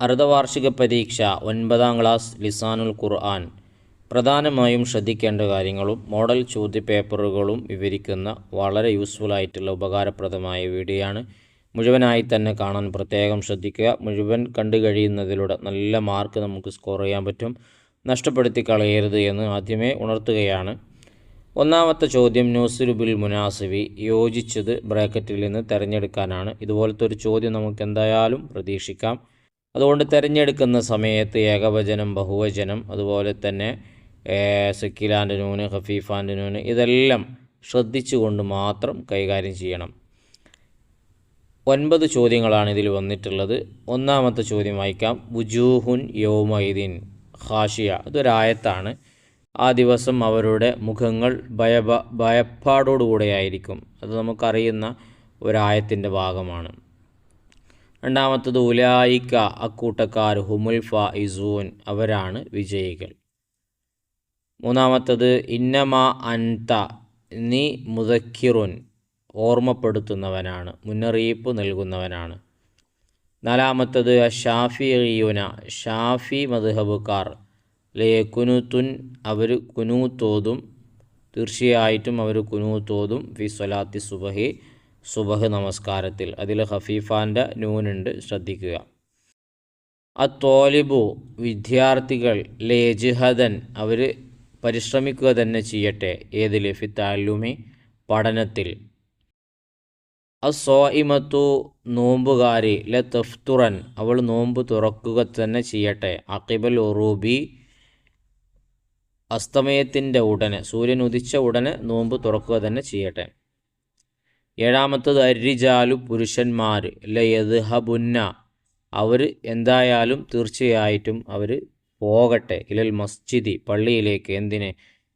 അർദ്ധവാർഷിക പരീക്ഷ ഒൻപതാം ക്ലാസ് ലിസാനുൽ ഖുർആൻ. പ്രധാനമായും ശ്രദ്ധിക്കേണ്ട കാര്യങ്ങളും മോഡൽ ചോദ്യപേപ്പറുകളും വിവരിക്കുന്ന വളരെ യൂസ്ഫുൾ ആയിട്ടുള്ള ഉപകാരപ്രദമായ വീഡിയോയാണ് മുഴുവനായി തന്നെ കാണാൻ പ്രത്യേകം ശ്രദ്ധിക്കുക. മുഴുവൻ കണ്ടു കഴിയുന്നതിലൂടെ നല്ല മാർക്ക് നമുക്ക് സ്കോർ ചെയ്യാൻ പറ്റും. നഷ്ടപ്പെടുത്തി കളയരുത് എന്ന് ആദ്യമേ ഉണർത്തുകയാണ്. ഒന്നാമത്തെ ചോദ്യം ന്യൂസുലുബിൽ മുനാസിബി യോജിച്ചത് ബ്രാക്കറ്റിൽ നിന്ന് തിരഞ്ഞെടുക്കാനാണ്. ഇതുപോലത്തെ ഒരു ചോദ്യം നമുക്ക് എന്തായാലും പ്രതീക്ഷിക്കാം. അതുകൊണ്ട് തിരഞ്ഞെടുക്കുന്ന സമയത്ത് ഏകവചനം ബഹുവചനം അതുപോലെ തന്നെ സക്കിലാന്റെ നൂന് ഹഫീഫാന്റെ നൂന് ഇതെല്ലാം ശ്രദ്ധിച്ചുകൊണ്ട് മാത്രം കൈകാര്യം ചെയ്യണം. ഒൻപത് ചോദ്യങ്ങളാണ് ഇതിൽ വന്നിട്ടുള്ളത്. ഒന്നാമത്തെ ചോദ്യം വായിക്കാം. വുജൂഹുൻ യൗമൈദീൻ ഹാഷിയ. ഇതൊരായത്താണ് ആ ദിവസം അവരുടെ മുഖങ്ങൾ ഭയഭ ഭയപ്പാടോടുകൂടെയായിരിക്കും. അത് നമുക്കറിയുന്ന ഒരായത്തിന്റെ ഭാഗമാണ്. രണ്ടാമത്തത് ഉലായിക്ക അക്കൂട്ടക്കാർ ഹുമുൽ ഫൈസൂൻ അവരാണ് വിജയികൾ. മൂന്നാമത്തത് ഇന്നമ അൻത നീ മുദക്കിറുൻ ഓർമ്മപ്പെടുത്തുന്നവനാണ് മുന്നറിയിപ്പ് നൽകുന്നവനാണ്. നാലാമത്തത് ഷാഫിയുന ഷാഫി മധുഹബുക്കാർ ലേ കുനുത്തുൻ അവർ കുനൂത്തോതും തീർച്ചയായിട്ടും അവർ കുനൂത്തോതും ഫി സ്വലാത്തി സുബഹി സുബഹ് നമസ്കാരത്തിൽ. അതിൽ ഹഫീഫാന്റെ നൂനുണ്ട്. ശ്രദ്ധിക്കുക. ആ തോലിബു വിദ്യാർത്ഥികൾ ലേജിഹദൻ അവർ പരിശ്രമിക്കുക തന്നെ ചെയ്യട്ടെ. ഏതിൽ ഫിത്താലുമി താലുമി പഠനത്തിൽ. ഇമത്തു നോമ്പുകാരി ല തഫ്തുറൻ അവൾ നോമ്പ് തുറക്കുക തന്നെ ചെയ്യട്ടെ. അക്കിബൽ ഒറൂബി അസ്തമയത്തിന്റെ ഉടനെ സൂര്യൻ ഉദിച്ച ഉടനെ നോമ്പ് തുറക്കുക തന്നെ ചെയ്യട്ടെ. ഏഴാമത്തത് അരിജാലു പുരുഷന്മാർ ലയത് ഹബുന്ന അവർ എന്തായാലും തീർച്ചയായിട്ടും അവർ പോകട്ടെ. ഇലൽ മസ്ജിദി പള്ളിയിലേക്ക് എന്തിന്?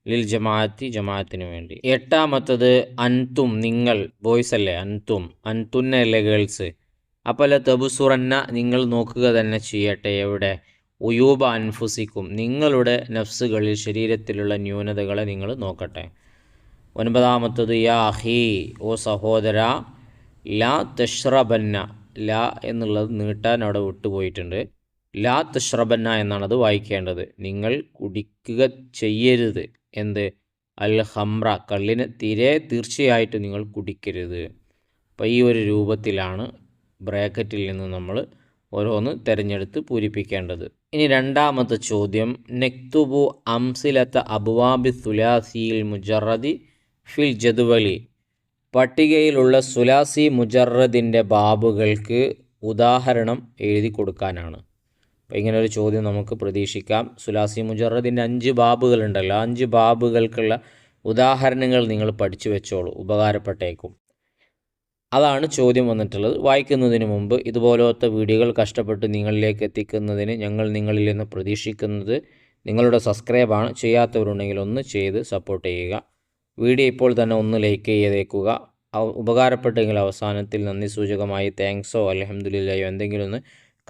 ലിൽ ജമാഅത്തി ജമാഅത്തിന് വേണ്ടി. എട്ടാമത്തത് അൻതും നിങ്ങൾ ബോയ്സ് അല്ലേ അൻതും. അൻതുന്ന അല്ലേ ഗേൾസ് അപ്പോൾ തബുസുറന്ന നിങ്ങൾ നോക്കുക തന്നെ ചെയ്യട്ടെ എവിടെ? ഉയൂബ അൻഫുസിക്കും. നിങ്ങളുടെ നഫ്സുകളിൽ ശരീരത്തിലുള്ള ന്യൂനതകളെ നിങ്ങൾ നോക്കട്ടെ. ഒൻപതാമത്തത് യാ ഓ സഹോദര ലാ തഷ്റബന്ന ലാ എന്നുള്ളത് നീട്ടാൻ അവിടെ വിട്ടുപോയിട്ടുണ്ട്. ലാ തഷ്റബന്ന എന്നാണ് അത് വായിക്കേണ്ടത്. നിങ്ങൾ കുടിക്കുക ചെയ്യരുത്. എന്ത്? അൽ ഹംറ കള്ളിനെ തീരെ തീർച്ചയായിട്ടും നിങ്ങൾ കുടിക്കരുത്. അപ്പോൾ ഈ ഒരു രൂപത്തിലാണ് ബ്രാക്കറ്റിൽ നിന്ന് നമ്മൾ ഓരോന്ന് തിരഞ്ഞെടുത്ത് പൂരിപ്പിക്കേണ്ടത്. ഇനി രണ്ടാമത്തെ ചോദ്യം നെക്തുബു അംസിലത്ത അബുവാബി സുലാസിയിൽ മുജറദി ഫിൽ ജദുവലി. പട്ടികയിലുള്ള സുലാസി മുജറദിന്റെ ബാബുകൾക്ക് ഉദാഹരണം എഴുതി കൊടുക്കാനാണ്. അപ്പോൾ ഇങ്ങനെ ഒരു ചോദ്യം നമുക്ക് പ്രതീക്ഷിക്കാം. സുലാസി മുജറദിന്റെ അഞ്ച് ബാബുകളുണ്ടല്ലോ. അഞ്ച് ബാബുകൾക്കുള്ള ഉദാഹരണങ്ങൾ നിങ്ങൾ പഠിച്ചു വെച്ചോളൂ. ഉപകാരപ്പെട്ടേക്കും. അതാണ് ചോദ്യം വന്നിട്ടുള്ളത്. വായിക്കുന്നതിന് മുമ്പ് ഇതുപോലത്തെ വീഡിയോകൾ കഷ്ടപ്പെട്ട് നിങ്ങളിലേക്ക് എത്തിക്കുന്നതിന് ഞങ്ങൾ നിങ്ങളിൽ നിന്ന് പ്രതീക്ഷിക്കുന്നത് നിങ്ങളുടെ സബ്സ്ക്രൈബാണ്. ചെയ്യാത്തവരുണ്ടെങ്കിൽ ഒന്ന് ചെയ്ത് സപ്പോർട്ട് ചെയ്യുക. വീഡിയോ ഇപ്പോൾ തന്നെ ഒന്ന് ലൈക്ക് ചെയ്തേക്കുക. ഉപകാരപ്പെട്ടെങ്കിൽ അവസാനത്തിൽ നന്ദി സൂചകമായി താങ്ക്സോ അലഹമ്മദില്ലയോ എന്തെങ്കിലും ഒന്ന്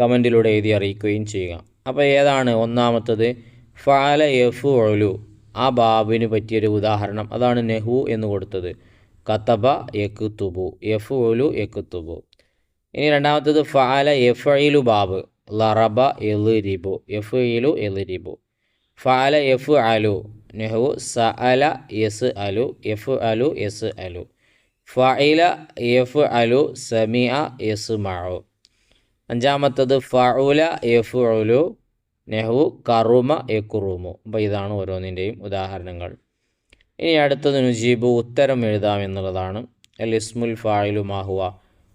കമന്റിലൂടെ എഴുതി അറിയിക്കുകയും ചെയ്യുക. അപ്പോൾ ഏതാണ് ഒന്നാമത്തത്? ഫാല എഫു ഒഴലു ആ ബാബിന് പറ്റിയൊരു ഉദാഹരണം. അതാണ് നെഹു എന്ന് കൊടുത്തത്. കത്തബ യക്കുത്തുബു എഫ് ഒലു യക്കുത്തുബു ഇനി രണ്ടാമത്തത് ഫാല എഫ് അയിലു ബാബ്. ലറബ എലിരിബു. എഫ് ഇലു രിബു ഫാല എഫ് അലു നെഹു സ അല എസ് അലു എഫ് അലു എസ് അലു ഫഇല എഫ് അലു സമിഅ എസ് മഴു അഞ്ചാമത്തത് ഫഉല എഫ് ഉലു നെഹു കറുമ എക്കുറുമു അപ്പോൾ ഇതാണ് ഓരോന്നിന്റെയും ഉദാഹരണങ്ങൾ. ഇനി അടുത്തത് നുജീബ് ഉത്തരം എഴുതാം എന്നുള്ളതാണ്. അൽ ഇസ്മുൽ ഫായിലു മാഹുവ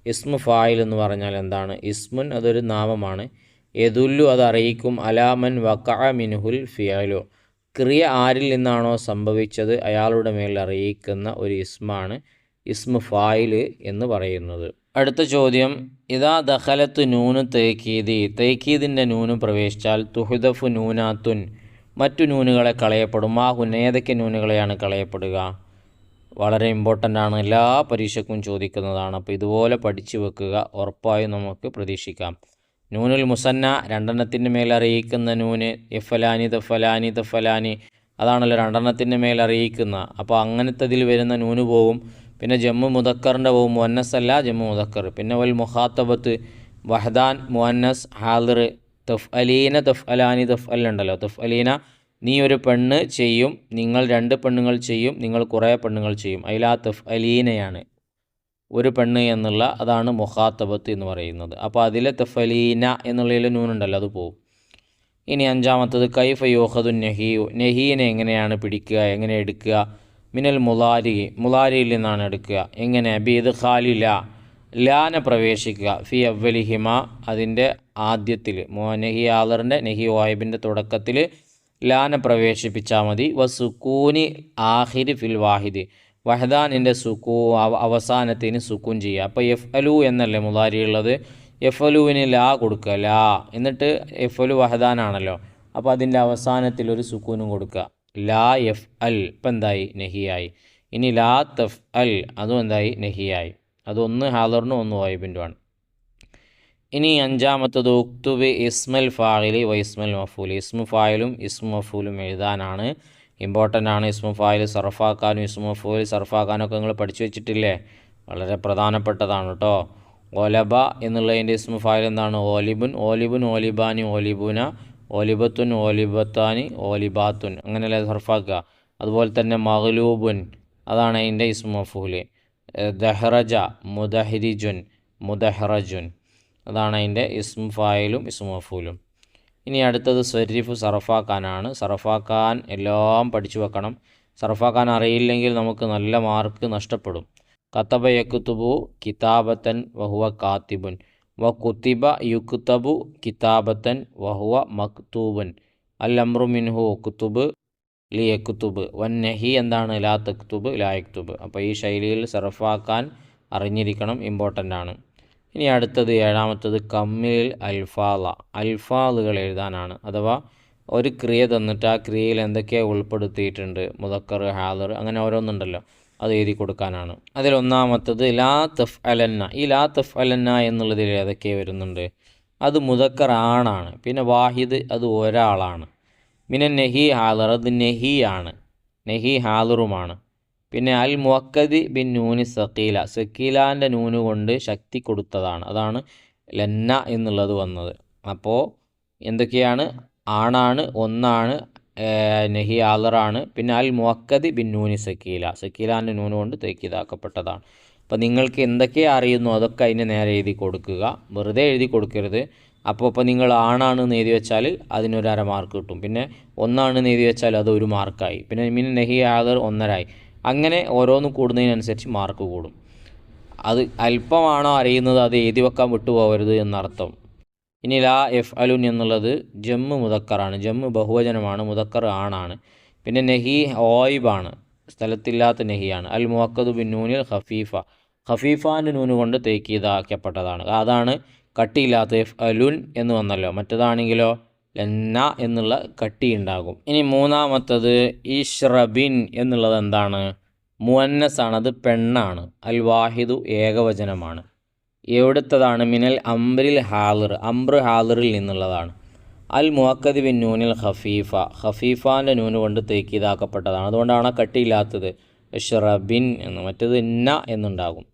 ഇസ്മു ഫായിൽ എന്ന് പറഞ്ഞാൽ എന്താണ്? ഇസ്മുൻ അതൊരു നാമമാണ്. യദുല്ലു അത് അറിയിക്കും. അലാമൻ വക്ക മിൻഹുൽ ഫിയാലു ക്രിയ ആരിൽ നിന്നാണോ സംഭവിച്ചത് അയാളുടെ മേൽ അറിയിക്കുന്ന ഒരു ഇസ്മാണ് ഇസ്മ ഫായിൽ എന്ന് പറയുന്നത്. അടുത്ത ചോദ്യം. ഇതാ ദഹലത്ത് നൂന് തേക്കീതി തേക്കീദിന്റെ നൂന് പ്രവേശിച്ചാൽ തുഹുദഫ് നൂനാത്തുൻ. മറ്റു നൂനുകളെ കളയപ്പെടും. ആ ഹുൻ ഏതൊക്കെ നൂനുകളെയാണ് കളയപ്പെടുക. വളരെ ഇമ്പോർട്ടന്റ് ആണ്. എല്ലാ പരീക്ഷക്കും ചോദിക്കുന്നതാണ്. അപ്പോൾ ഇതുപോലെ പഠിച്ചു വെക്കുക ഉറപ്പായും നമുക്ക് പ്രതീക്ഷിക്കാം. നൂനുൽ മുസന്ന രണ്ടെണ്ണത്തിന് മേൽ അറിയിക്കുന്ന നൂന് ഇഫലാനി ദഫലാനി ദഫലാനി അതാണല്ലോ രണ്ടെണ്ണത്തിന് മേൽ അറിയിക്കുന്ന. അപ്പോൾ അങ്ങനത്തതിൽ വരുന്ന നൂന് പോവും. പിന്നെ ജമ്മു മുദക്കറിന്റെ പോവും. മുന്നസ് അല്ല ജമ്മു മുദക്കർ പിന്നെ വൽ മുഹാത്തബത്ത് വഹദാൻ മുഹന്നസ് ഹാദിർ തഫ് അലീന തഫ് അലാനി തഫ് അല്ലുണ്ടല്ലോ തഫ് അലീന നീ ഒരു പെണ്ണ് ചെയ്യും. നിങ്ങൾ രണ്ട് പെണ്ണുങ്ങൾ ചെയ്യും. നിങ്ങൾ കുറേ പെണ്ണുങ്ങൾ ചെയ്യും. അതിലാ തഫ് അലീനയാണ്. ഒരു പെണ്ണ് എന്നുള്ള അതാണ് മുഹാത്തബത്ത് എന്ന് പറയുന്നത്. അപ്പോൾ അതിലെ തഫലീന എന്നുള്ളതിൽ നൂനുണ്ടല്ലോ അത് പോവും. ഇനി അഞ്ചാമത്തത് കൈഫ യോഹദു നെഹിയു നെഹീനെ എങ്ങനെയാണ് പിടിക്കുക എങ്ങനെ എടുക്കുക? മിനൽ മുലാരി മുലാരിയിൽ നിന്നാണ് എടുക്കുക. എങ്ങനെ? ബീദ് ഖാലി ലാ ലാന പ്രവേശിക്കുക. ഫി അവലിഹിമ അതിന്റെ ആദ്യത്തിൽ മോ നെഹി ആദറിന്റെ നെഹി വാഹിബിന്റെ തുടക്കത്തിൽ ലാന പ്രവേശിപ്പിച്ചാൽ മതി. വസുക്കൂനി ആഹിരി ഫിൽ വാഹിദ്. വഹദാനിന്റെ സുക്കൂ അവ- അവസാനത്തിന് സുക്കൂൻ ചെയ്യുക. അപ്പോൾ എഫ് അലു എന്നല്ലേ മുതാരി ഉള്ളത്? എഫ് അലുവിന് ലാ കൊടുക്കുക ലാ. എന്നിട്ട് എഫ് അലു വഹദാനാണല്ലോ അപ്പോൾ അതിന്റെ അവസാനത്തിൽ ഒരു സുക്കൂനും കൊടുക്കുക. ലാ എഫ് അൽ ഇപ്പം എന്തായി? നെഹിയായി. ഇനി ലാ തഫ് അൽ അതും എന്തായി? നെഹിയായി. അതൊന്ന് ഹാദറിനും ഒന്ന് വായ്പിന്റുമാണ് ഇനി അഞ്ചാമത്തത് ഉക്തുബ് ഇസ്മൽ ഫാഹിലി വ ഇസ്മൽ മഫൂൽ ഇസ്മു ഫായിലും ഇസ്മു മഫൂലും എഴുതാനാണ്. ഇമ്പോർട്ടന്റ് ആണ്. ഇസ്മു ഫായിൽ സർഫാക്കാനും ഇസ്മു സർഫാക്കാനും ഒക്കെ നിങ്ങൾ പഠിച്ചു വെച്ചിട്ടില്ലേ? വളരെ പ്രധാനപ്പെട്ടതാണ് കേട്ടോ ഒലബ എന്നുള്ളതിന്റെ ഇസ്മു ഫായിൽ എന്താണ്? ഓലിബുൻ ഓലിബുൻ ഓലിബാനി ഓലിബുന ഓലിബത്തുൻ ഓലിബത്താനി ഓലിബാത്തുൻ അങ്ങനെയല്ലേ സർഫാക്കുക അതുപോലെ തന്നെ മഹ്ലൂബുൻ അതാണ് അതിന്റെ ഇസ്മു മഫൂൽ ദഹ്റജ മുദഹരിജുൻ മുദഹ്റജുൻ. അതാണ് അതിന്റെ ഇസ്മു ഫായിലും ഇസ്മു ഇനി അടുത്തത് സ്വരിഫ് സറഫാക്കാനാണ്. സറഫാക്കാൻ എല്ലാം പഠിച്ചു വെക്കണം. സറഫാക്കാൻ അറിയില്ലെങ്കിൽ നമുക്ക് നല്ല മാർക്ക് നഷ്ടപ്പെടും. കത്തബ യക്കുത്തുബു കിതാബത്തൻ വഹുവ കാത്തിബുൻ. വ കുത്തിബ യുക്തബു കിതാബത്തൻ വഹുവ മക്തൂബുൻ. അൽ മിൻഹു കുത്തുബ് ലി യക്കുത്തുബ് വൻ നഹി എന്താണ്? ലാ തക്തുബ് ലാ യക്തുബ്. അപ്പോൾ ഈ ശൈലിയിൽ സറഫാക്കാൻ അറിഞ്ഞിരിക്കണം ഇമ്പോർട്ടന്റ് ആണ്. ഇനി അടുത്തത് ഏഴാമത്തത് കമ്മിൽ അൽഫാല അൽഫാലുകൾ എഴുതാനാണ്. അഥവാ ഒരു ക്രിയ തന്നിട്ട് ആ ക്രിയയിൽ എന്തൊക്കെ ഉൾപ്പെടുത്തിയിട്ടുണ്ട്? മുതക്കർ ഹാദർ അങ്ങനെ ഓരോന്നുണ്ടല്ലോ. അത് എഴുതി കൊടുക്കാനാണ്. അതിലൊന്നാമത്തത് ലാ തഫ് അലന്ന ഈ ലാ തഫ് അലന്ന എന്നുള്ളതിൽ ഏതൊക്കെ വരുന്നുണ്ട്? അത് മുതക്കർ ആണാണ്. പിന്നെ വാഹിദ് അത് ഒരാളാണ്. പിന്നെ നെഹി ഹാദർ അത് നെഹിയാണ്. നെഹി ഹാലറുമാണ് പിന്നെ അൽ മുവക്കദി ബിൻ നൂന് സക്കീല സക്കീലാന്റെ നൂന് കൊണ്ട് ശക്തി കൊടുത്തതാണ്. അതാണ് ലന്ന എന്നുള്ളത് വന്നത്. അപ്പോൾ എന്തൊക്കെയാണ്? ആണാണ് ഒന്നാണ് നെഹി ആലറാണ് പിന്നെ അൽ മുവക്കദി ബിൻ നൂന് സക്കീല സക്കീലാന്റെ നൂന് കൊണ്ട് തേക്കിതാക്കപ്പെട്ടതാണ് അപ്പോൾ നിങ്ങൾക്ക് എന്തൊക്കെ അറിയുന്നു? അതൊക്കെ അതിന് നേരെ എഴുതി കൊടുക്കുക. വെറുതെ എഴുതി കൊടുക്കരുത്. അപ്പോൾ ഇപ്പോൾ നിങ്ങൾ ആണാണെന്ന് എഴുതി വെച്ചാൽ അതിനൊരു അര മാർക്ക് കിട്ടും. പിന്നെ ഒന്നാണെന്ന് എഴുതി വെച്ചാൽ അത് ഒരു മാർക്കായി പിന്നെ മിൻ നെഹി ആദർ ഒന്നരായി. അങ്ങനെ ഓരോന്നും കൂടുന്നതിനനുസരിച്ച് മാർക്ക് കൂടും. അത് അല്പമാണോ അറിയുന്നത് അത് എഴുതി വെക്കാൻ വിട്ടുപോകരുത് എന്നർത്ഥം. ഇനി ലാ എഫ് അലുൻ എന്നുള്ളത് ജമ്മ് മുതക്കറാണ് ജമ്മ് ബഹുവചനമാണ് മുതക്കർ ആണാണ്. പിന്നെ നെഹി ഓയിബാണ്. സ്ഥലത്തില്ലാത്ത നെഹിയാണ്. അൽ മുഹക്കദ് ബിൻ നൂനിൽ ഖഫീഫ. ഖഫീഫാന്റെ നൂന് കൊണ്ട് തേക്കീതാക്കപ്പെട്ടതാണ് അതാണ് കട്ടിയില്ലാത്ത എഫ് അലുൻ എന്ന് വന്നല്ലോ. മറ്റേതാണെങ്കിലോ? ലന്ന എന്നുള്ള കട്ടി ഉണ്ടാകും. ഇനി മൂന്നാമത്തത് ഇഷ്റബിൻ എന്നുള്ളത് എന്താണ്? മുവന്നസാണ് അത് പെണ്ണാണ്. അൽ വാഹിദു ഏകവചനമാണ്. എവിടുത്തതാണ്? മിനൽ അംബ്രിൽ ഹാലിർ അംബ്ര ഹാലിറിൽ നിന്നുള്ളതാണ്. അൽ മുഹക്കദ് ബിൻ നൂനിൽ ഹഫീഫ ഹഫീഫാന്റെ നൂന് കൊണ്ട് തേക്കിതാക്കപ്പെട്ടതാണ് അതുകൊണ്ടാണ് കട്ടിയില്ലാത്തത് ഷറബിൻ എന്ന്. മറ്റത് ഇന്ന എന്നുണ്ടാകും.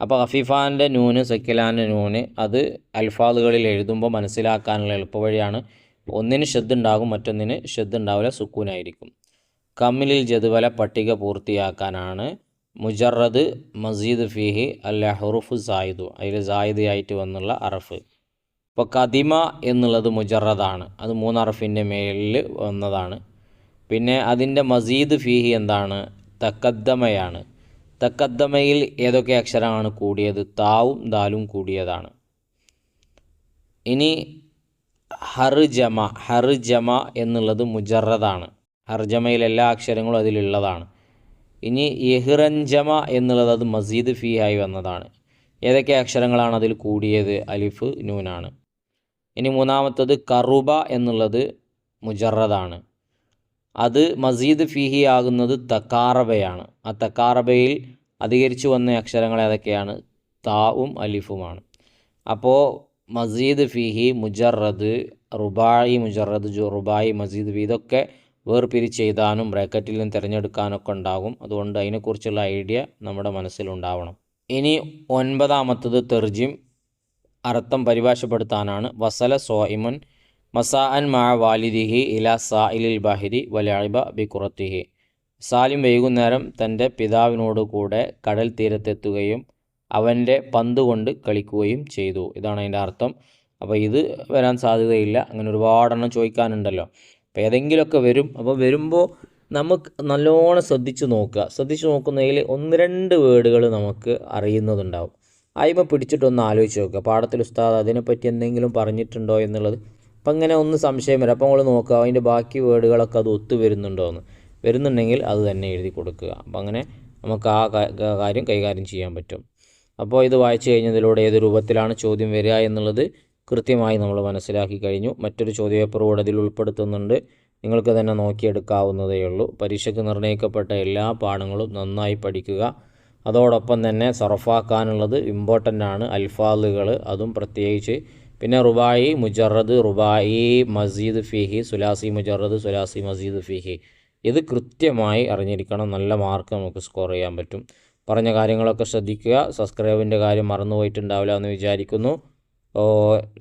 അപ്പോൾ ഹഫീഫാന്റെ നൂന് സക്കിലാന്റെ നൂന് അത് അൽഫാദുകളിൽ എഴുതുമ്പോൾ മനസ്സിലാക്കാനുള്ള എളുപ്പവഴിയാണ് ഒന്നിന് ഉണ്ടാകും മറ്റൊന്നിന് ഉണ്ടാവില്ല സുക്കൂനായിരിക്കും. കമ്മിലിൽ ജതുവല പട്ടിക പൂർത്തിയാക്കാനാണ് മുജറദ് മസീദ് ഫിഹി അല്ല ഹുറുഫ് സായിദു അതിൽ സായിദ് ആയിട്ട് വന്നുള്ള അറഫ്. ഇപ്പോൾ കദിമ എന്നുള്ളത് മുജറദാണ്. അത് മൂന്നറഫിന്റെ മേലിൽ വന്നതാണ്. പിന്നെ അതിന്റെ മസീദ് ഫീഹി എന്താണ്? തക്കദ്ദമയാണ്. തക്കദ്ദമയിൽ ഏതൊക്കെ അക്ഷരമാണ് കൂടിയത്? താവും ദാലും കൂടിയതാണ്. ഇനി ഹർജമ ഹർജമ എന്നുള്ളത് മുജറദാണ്. ഹർജമയിൽ എല്ലാ അക്ഷരങ്ങളും അതിലുള്ളതാണ്. ഇനി ഇഹ്റഞ്ചമ എന്നുള്ളത് അത് മസീദ് ഫീ ആയി വന്നതാണ്. ഏതൊക്കെ അക്ഷരങ്ങളാണ് അതിൽ കൂടിയത്? അലിഫ് നൂനാണ്. ഇനി മൂന്നാമത്തത് കറുബ എന്നുള്ളത് മുജറദാണ്. അത് മസീദ് ഫീഹി ആകുന്നത് തക്കാറബയാണ്. ആ തക്കാറബയിൽ അധികരിച്ചു വന്ന അക്ഷരങ്ങൾ ഏതൊക്കെയാണ്? താവും അലിഫുമാണ്. അപ്പോൾ മസീദ് ഫിഹി മുജറദ് റുബായി മുജറദ് ജു റുബായി മസീദ് ഫി ഇതൊക്കെ വേർപിരിച്ച് എഴുതാനും ബ്രാക്കറ്റിൽ നിന്ന് തിരഞ്ഞെടുക്കാനൊക്കെ ഉണ്ടാകും. അതുകൊണ്ട് അതിനെക്കുറിച്ചുള്ള ഐഡിയ നമ്മുടെ മനസ്സിലുണ്ടാവണം. ഇനി ഒൻപതാമത്തത് തെർജിം അർത്ഥം പരിഭാഷപ്പെടുത്താനാണ്. വസല സോയിമുൻ മസാഅൻ മാ വാലിദിഹി ഇല സായിലിൽ ബഹിരി ബി കുറത്തിഹി സാലിം വൈകുന്നേരം തന്റെ പിതാവിനോട് കൂടെ കടൽ തീരത്തെത്തുകയും അവന്റെ പന്ത് കൊണ്ട് കളിക്കുകയും ചെയ്തു. ഇതാണ് അതിന്റെ അർത്ഥം. അപ്പോൾ ഇത് വരാൻ സാധ്യതയില്ല. അങ്ങനെ ഒരുപാടെണ്ണം ചോദിക്കാനുണ്ടല്ലോ. അപ്പോൾ ഏതെങ്കിലുമൊക്കെ വരും. അപ്പോൾ വരുമ്പോൾ നമുക്ക് നല്ലോണം ശ്രദ്ധിച്ച് നോക്കുക. ശ്രദ്ധിച്ച് നോക്കുന്നതിൽ ഒന്ന് രണ്ട് വേർഡുകൾ നമുക്ക് അറിയുന്നതുണ്ടാവും. ആയിമ പിടിച്ചിട്ടൊന്ന് ആലോചിച്ച് നോക്കുക. പാഠത്തിൽ ഉസ്താദ് അതിനെപ്പറ്റി എന്തെങ്കിലും പറഞ്ഞിട്ടുണ്ടോ എന്നുള്ളത്. അപ്പം അങ്ങനെ ഒന്ന് സംശയം വരും അപ്പോൾ നമ്മൾ നോക്കുക. അതിന്റെ ബാക്കി വേർഡുകളൊക്കെ അത് ഒത്തു വരുന്നുണ്ടോ എന്ന്. വരുന്നുണ്ടെങ്കിൽ അത് തന്നെ എഴുതി കൊടുക്കുക. അപ്പം അങ്ങനെ നമുക്ക് ആ കാര്യം കൈകാര്യം ചെയ്യാൻ പറ്റും. അപ്പോൾ ഇത് വായിച്ചു കഴിഞ്ഞതിലൂടെ ഏത് രൂപത്തിലാണ് ചോദ്യം വരിക എന്നുള്ളത് കൃത്യമായി നമ്മൾ മനസ്സിലാക്കി കഴിഞ്ഞു. മറ്റൊരു ചോദ്യപേപ്പർ കൂടെ ഇതിൽ ഉൾപ്പെടുത്തുന്നുണ്ട്. നിങ്ങൾക്ക് തന്നെ നോക്കിയെടുക്കാവുന്നതേ ഉള്ളൂ. പരീക്ഷയ്ക്ക് നിർണയിക്കപ്പെട്ട എല്ലാ പാഠങ്ങളും നന്നായി പഠിക്കുക. അതോടൊപ്പം തന്നെ സർഫാക്കാനുള്ളത് ഇമ്പോർട്ടന്റ് ആണ്. അൽഫാദുകൾ അതും പ്രത്യേകിച്ച്. പിന്നെ റുബായി മുജറദ് റുബായി മസീദ് ഫിഹി സുലാസി മുജറദ് സുലാസി മസീദ് ഫിഹി. ഇത് കൃത്യമായി അറിഞ്ഞിരിക്കണം. നല്ല മാർക്ക് നമുക്ക് സ്കോർ ചെയ്യാൻ പറ്റും. പറഞ്ഞ കാര്യങ്ങളൊക്കെ ശ്രദ്ധിക്കുക. സബ്സ്ക്രൈബിന്റെ കാര്യം മറന്നുപോയിട്ടുണ്ടാവില്ല എന്ന് വിചാരിക്കുന്നു.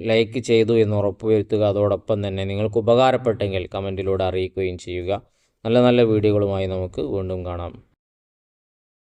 ലൈക്ക് ചെയ്തു എന്ന് ഉറപ്പുവരുത്തുക. അതോടൊപ്പം തന്നെ നിങ്ങൾക്ക് ഉപകാരപ്പെട്ടെങ്കിൽ കമന്റിലൂടെ അറിയിക്കുകയും ചെയ്യുക. നല്ല നല്ല വീഡിയോകളുമായി നമുക്ക് വീണ്ടും കാണാം.